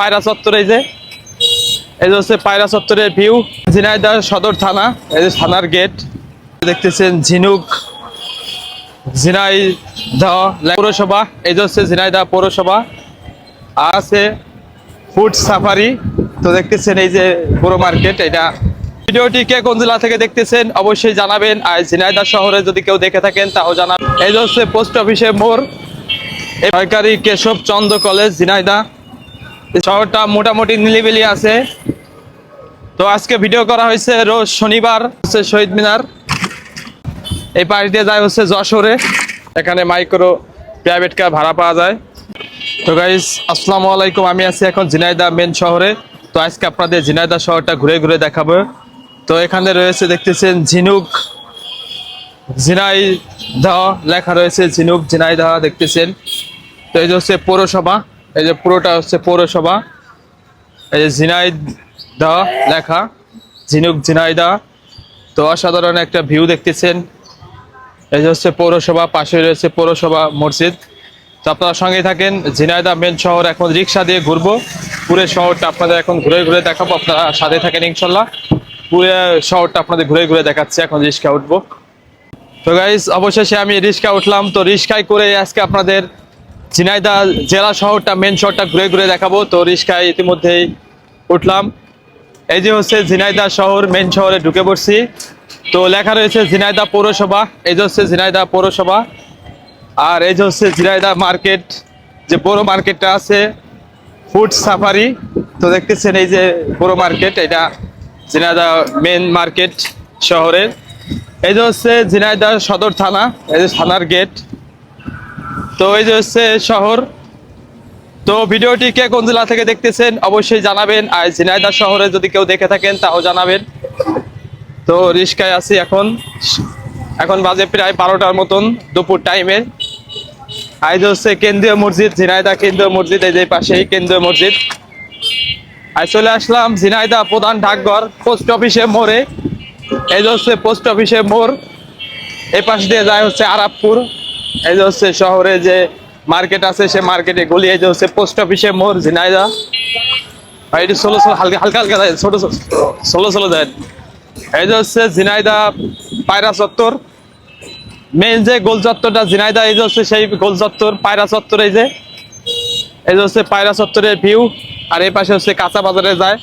পায়রা চত্বর এই যে। এই যে হচ্ছে পায়রা চত্বরের ভিউ ঝিনাইদহ সদর থানা, এই যে থানার গেট দেখতেছেন ঝিনুক, ঝিনাইদহ পৌরসভা, এই যে হচ্ছে ঝিনাইদহ পৌরসভা। আর আছে ফুড সাফারি তো দেখতেছেন এই যে পুরো মার্কেট এটা। ভিডিওটি কে কোন জেলা থেকে দেখতেছেন অবশ্যই জানাবেন। আর ঝিনাইদহ শহরে যদি কেউ দেখে থাকেন, তাও জানাবেন। এই যে হচ্ছে পোস্ট অফিসের মোড়। সরকারি কেশব চন্দ্র কলেজ ঝিনাইদহ। শহরটা মোটামুটি নিলিবিলি আছে। তো আজকে ভিডিও করা হয়েছে রোজ শনিবার, হচ্ছে শহীদ মিনার। এই পাশ দিয়ে যায় হচ্ছে যশোরে। এখানে মাইক্রো প্রাইভেট কার ভাড়া পাওয়া যায়। তো গাইস আসসালামু আলাইকুম। আমি আছি এখন ঝিনাইদহ মেন শহরে। তো আজকে আপনাদের ঝিনাইদহ শহরটা ঘুরে ঘুরে দেখাবো। তো এখানে রয়েছে দেখতেছেন ঝিনুক। ঝিনাইদহ লেখা রয়েছে, ঝিনুক ঝিনাইদহ দেখতেছেন। তো এই হচ্ছে পৌরসভা। এই যে পুরোটা হচ্ছে পৌরসভা। এই যে ঝিনাইদহ লেখা, ঝিনুক ঝিনাইদহ। তো অসাধারণ একটা ভিউ দেখতেছেন। এই যে হচ্ছে পৌরসভা পাশে রয়েছে পৌরসভা মসজিদ। তো আপনারা সঙ্গে থাকেন, ঝিনাইদহ মেন শহর এখন রিক্সা দিয়ে ঘুরবো। পুরো শহরটা আপনাদের এখন ঘুরে ঘুরে দেখাবো, আপনারা সাথে থাকেন ইনশাল্লাহ। পুরো শহরটা আপনাদের ঘুরে ঘুরে দেখাচ্ছে, এখন রিক্সা উঠবো। তো গাইজ অবশেষে আমি রিক্সা উঠলাম। তো রিক্সায় করে আজকে আপনাদের ঝিনাইদহ জেলা শহরটা মেন শহরটা ঘুরে ঘুরে দেখাবো। তো রিক্সায় ইতিমধ্যেই উঠলাম। এই যে হচ্ছে ঝিনাইদহ শহর মেন শহরে ঢুকে পড়ছি। তো লেখা রয়েছে ঝিনাইদহ পৌরসভা, এই যে হচ্ছে ঝিনাইদহ পৌরসভা। আর এই যে হচ্ছে ঝিনাইদহ মার্কেট, যে বড় মার্কেটটা আছে, ফুড সাফারি। তো দেখতেছেন এই যে বড় মার্কেট, এটা ঝিনাইদা মেন মার্কেট শহরের। এই যে হচ্ছে ঝিনাইদহ সদর থানা, এই যে থানার গেট তো এই যে হচ্ছে শহর। তো ভিডিওটি কে কোন জেলা থেকে দেখতেছেন অবশ্যই জানাবেন। আর ঝিনাইদহ শহরে যদি কেউ দেখে থাকেন তাও জানাবেন। তো রিস্কায় আছি এখন। এখন বাজে প্রায় বারোটার মতন দুপুর টাইমের আজ হচ্ছে কেন্দ্রীয় মসজিদ ঝিনাইদা কেন্দ্রীয় মসজিদ, এই যে পাশেই কেন্দ্রীয় মসজিদ। আজ চলে আসলাম ঝিনাইদা প্রধান ডাকঘর পোস্ট অফিসে মোড়ে। এই যে হচ্ছে পোস্ট অফিসে মোড়। এই পাশ দিয়ে যায় হচ্ছে আরাবপুর। এই যে হচ্ছে শহরে যে মার্কেট আছে, সে মার্কেটে গলি, এই যে হচ্ছে পোস্ট অফিসে মোড়, ঝিনাইদহ। আর এটি ষোলো ষোলো, হালকা হালকা হালকা যায়, ছোট ষোলো ষোলো যায়। এই যে হচ্ছে ঝিনাইদহ, পায়রা চত্বর। মেন যে গোল চত্বরটা ঝিনাইদহ, এই যে হচ্ছে সেই গোল চত্বর, পায়রা চত্বর এই যে। এই যে হচ্ছে পায়রা চত্বরের ভিউ আর এই পাশে হচ্ছে কাঁচা বাজারে যায়।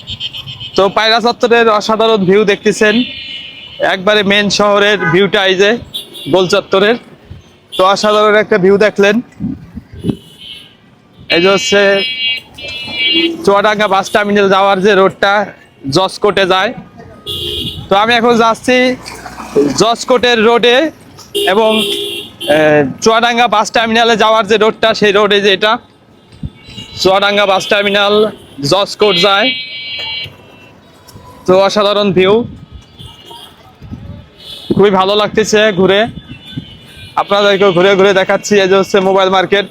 তো পায়রা চত্বরের অসাধারণ ভিউ দেখতেছেন। একবারে মেন শহরের ভিউটা এই যে গোল চত্বরের। তো অসাধারণ একটা ভিউ দেখলেন। এই যে হচ্ছে চুয়াডাঙ্গা বাস টার্মিনাল যাওয়ার যে রোডটা জসকোটে যায়। তো আমি এখন যাচ্ছি জসকোটের রোডে এবং চুয়াডাঙ্গা বাস টার্মিনালে যাওয়ার যে রোডটা সেই রোডে যে এটা। চুয়াডাঙ্গা বাস টার্মিনাল জসকোট যায়। তো অসাধারণ ভিউ খুবই ভালো লাগতেছে ঘুরে। আপনাদেরকে ঘুরে ঘুরে দেখাচ্ছি এই যে হচ্ছে মোবাইল মার্কেট।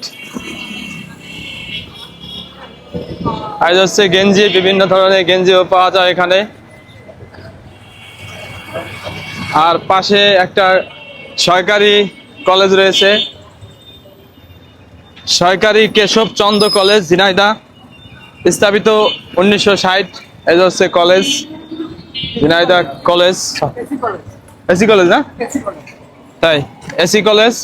আর এই যে হচ্ছে গেঞ্জি বিভিন্ন ধরনের গেঞ্জিও পাওয়া যায় এখানে। আর পাশে একটা সরকারি কলেজ রয়েছে। সরকারি কেশব চন্দ্র কলেজ ঝিনাইদহ স্থাপিত উনিশশো ষাট। এই যে হচ্ছে college Jhenaidah college. AC college. না? তাই এসি কলেজ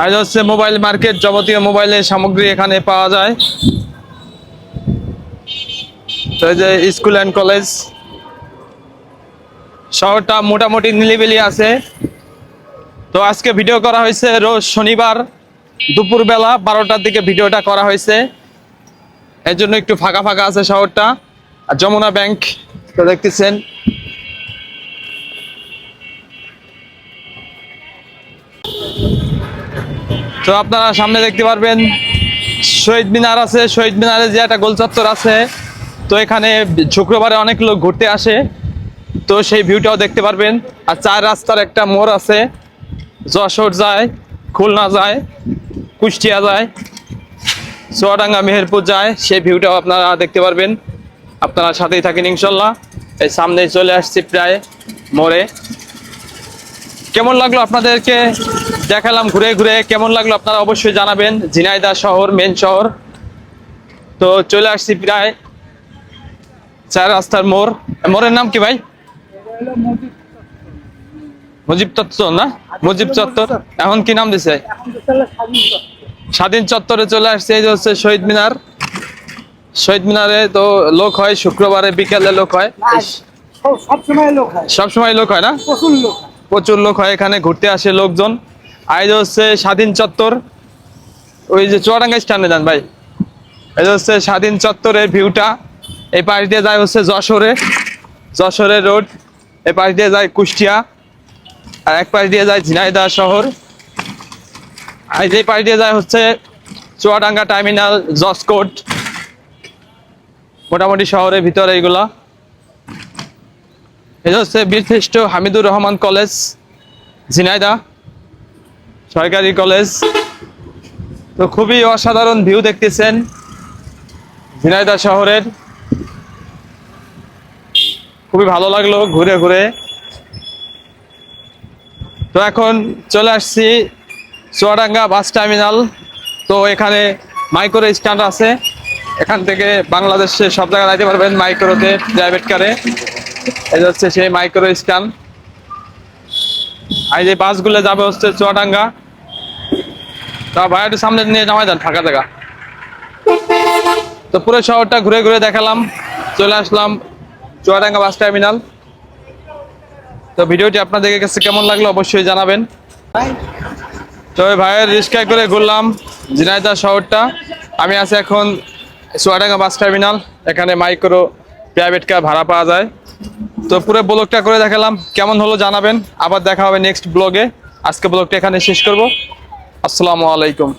আর হচ্ছে মোবাইল মার্কেট যাবতীয় মোবাইলের সামগ্রী এখানে পাওয়া যায়। তো যে স্কুল অ্যান্ড কলেজ শহরটা মোটামুটি নিলিবিলি আছে। তো আজকে ভিডিও করা হয়েছে রোজ শনিবার দুপুরবেলা বারোটার দিকে ভিডিওটা করা হয়েছে। এর জন্য একটু ফাঁকা ফাঁকা আছে শহরটা। আর যমুনা ব্যাংক তো দেখতেছেন। তো আপনারা সামনে দেখতে পারবেন, শহীদ মিনার আছে, শহীদ মিনারে যে একটা গোল চত্বর আছে। তো এখানে শুক্রবারে অনেক লোক ঘুরতে আসে। তো সেই ভিউটাও দেখতে পারবেন। আর চার রাস্তার একটা মোড় আছে। যশোর যায়, খুলনা যায়, কুষ্টিয়া যায়, চুয়াডাঙ্গা, মেহেরপুর যায়। সেই ভিউটাও আপনারা দেখতে পারবেন। আপনারা সাথেই থাকেন ইনশাল্লাহ। এই সামনে চলে আসছি প্রায় মোড়ে। কেমন লাগল আপনাদেরকে দেখালাম ঘুরে ঘুরে? কেমন লাগল আপনারা অবশ্যই জানাবেন। ঝিনাইদহ শহর মেন শহর। তো চলে আসছি প্রায় চার রাস্তার মোড়। মোড়ের নাম কি ভাই? মুজিব চত্বর না? মুজিব চত্বর। এখন কি নাম দিছে? স্বাধীন চত্বরে চলে আসছে এই যে হচ্ছে শহীদ মিনার। শহীদ মিনারে তো লোক হয় শুক্রবারে বিকেলে লোক হয়। সবসময় লোক হয়। সব সময় লোক হয় না? প্রচুর লোক হয়। প্রচুর লোক হয় এখানে, ঘুরতে আসে লোকজন। যে হচ্ছে স্বাধীন চত্বর, ওই যে চুয়াডাঙ্গা স্ট্যান্ডে যান ভাই। এই হচ্ছে স্বাধীন চত্বরের ভিউটা, এই পাশ দিয়ে যায় হচ্ছে যশোরে। যশোরের রোড, এই পাশ দিয়ে যায় কুষ্টিয়া, আর এক পাশ দিয়ে যায় ঝিনাইদহ শহর। আর যে পাশ দিয়ে যায় হচ্ছে চুয়াডাঙ্গা টার্মিনাল জসকোট মোটামুটি শহরের ভিতরে এইগুলা। এটা হচ্ছে বীরশ্রেষ্ঠ হামিদুর রহমান কলেজ ঝিনাইদা সরকারি কলেজ। তো খুবই অসাধারণ ভিউ দেখতেছেন ঝিনাইদা শহরের। খুবই ভালো লাগল ঘুরে ঘুরে। তো এখন চলে আসছি চুয়াডাঙ্গা বাস টার্মিনাল। তো এখানে মাইক্রো স্ট্যান্ড আছে। এখান থেকে বাংলাদেশে সব জায়গায় যাইতে পারবেন মাইক্রোতে, প্রাইভেট কারে। যে হচ্ছে সেই মাইক্রো স্ট্যান্ড আর যে বাসগুলো যাবে হচ্ছে চুয়াডাঙ্গা। তা ভাই সামনে নিয়ে নামাই দেন, ফাঁকা জায়গা। তো পুরো শহরটা ঘুরে ঘুরে দেখালাম। চলে আসলাম চুয়াডাঙ্গা বাস টার্মিনাল। তো ভিডিওটি আপনাদের কাছে কেমন লাগল অবশ্যই জানাবেন। তো ভাইয়ের রিক্সায় করে ঘুরলাম ঝিনাইদহ শহরটা। আমি আছি এখন চুয়াডাঙ্গা বাস টার্মিনাল। এখানে মাইক্রো প্রাইভেট কার ভাড়া পাওয়া যায়। তো পুরো ব্লগটা করে দেখালাম। কেমন হলো জানাবেন। আবার দেখা হবে নেক্সট ব্লগে আজকে ব্লগটা এখানে শেষ করব। আসসালামু আলাইকুম।